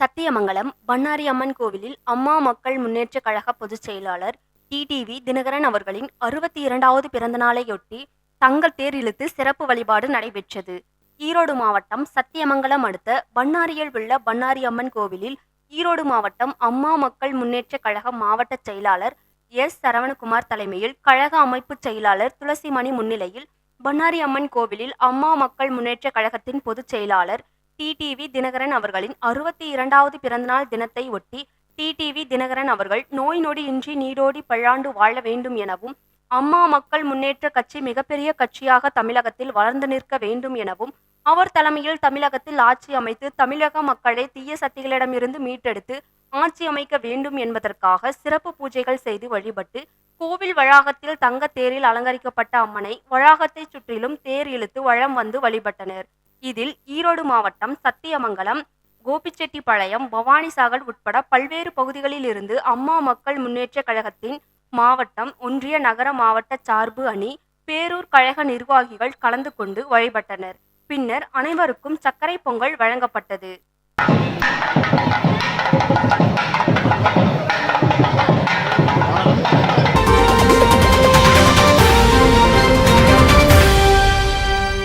சத்தியமங்கலம் பண்ணாரி அம்மன் கோவிலில் அம்மா மக்கள் முன்னேற்றக் கழக பொதுச் செயலாளர் டிடிவி தினகரன் அவர்களின் அறுபத்தி இரண்டாவது பிறந்த நாளையொட்டி தங்கள் தேர் இழுத்து சிறப்பு வழிபாடு நடைபெற்றது. ஈரோடு மாவட்டம் சத்தியமங்கலம் அடுத்த பண்ணாரியில் உள்ள பண்ணாரி அம்மன் கோவிலில் ஈரோடு மாவட்டம் அம்மா மக்கள் முன்னேற்றக் கழக மாவட்ட செயலாளர் எஸ். சரவணகுமார் தலைமையில் கழக அமைப்பு செயலாளர் துளசிமணி முன்னிலையில் பண்ணாரி அம்மன் கோவிலில் அம்மா மக்கள் முன்னேற்றக் கழகத்தின் பொதுச் செயலாளர் டிடிவி தினகரன் அவர்களின் அறுபத்தி இரண்டாவது பிறந்தநாள் தினத்தை ஒட்டி டிடிவி தினகரன் அவர்கள் நோய் நொடியின்றி நீடோடி பல்லாண்டு வாழ வேண்டும் எனவும் அம்மா மக்கள் முன்னேற்ற கட்சி மிகப்பெரிய கட்சியாக தமிழகத்தில் வளர்ந்து நிற்க வேண்டும் எனவும் அவர் தலைமையில் தமிழகத்தில் ஆட்சி அமைத்து தமிழக மக்களை தீய சக்திகளிடமிருந்து மீட்டெடுத்து ஆட்சி அமைக்க வேண்டும் என்பதற்காக சிறப்பு பூஜைகள் செய்து வழிபட்டு கோவில் வளாகத்தில் தங்க தேரில் அலங்கரிக்கப்பட்ட அம்மனை வளாகத்தை சுற்றிலும் தேர் இழுத்து வழம் வந்து வழிபட்டனர். இதில் ஈரோடு மாவட்டம் சத்தியமங்கலம் கோபிச்செட்டிப்பாளையம் பவானிசாகர் உட்பட பல்வேறு பகுதிகளிலிருந்து அம்மா மக்கள் முன்னேற்றக் கழகத்தின் மாவட்டம் ஒன்றிய நகர மாவட்ட சார்பு அணி பேரூர் கழக நிர்வாகிகள் கலந்து கொண்டு வழிபட்டனர். பின்னர் அனைவருக்கும் சர்க்கரை பொங்கல் வழங்கப்பட்டது.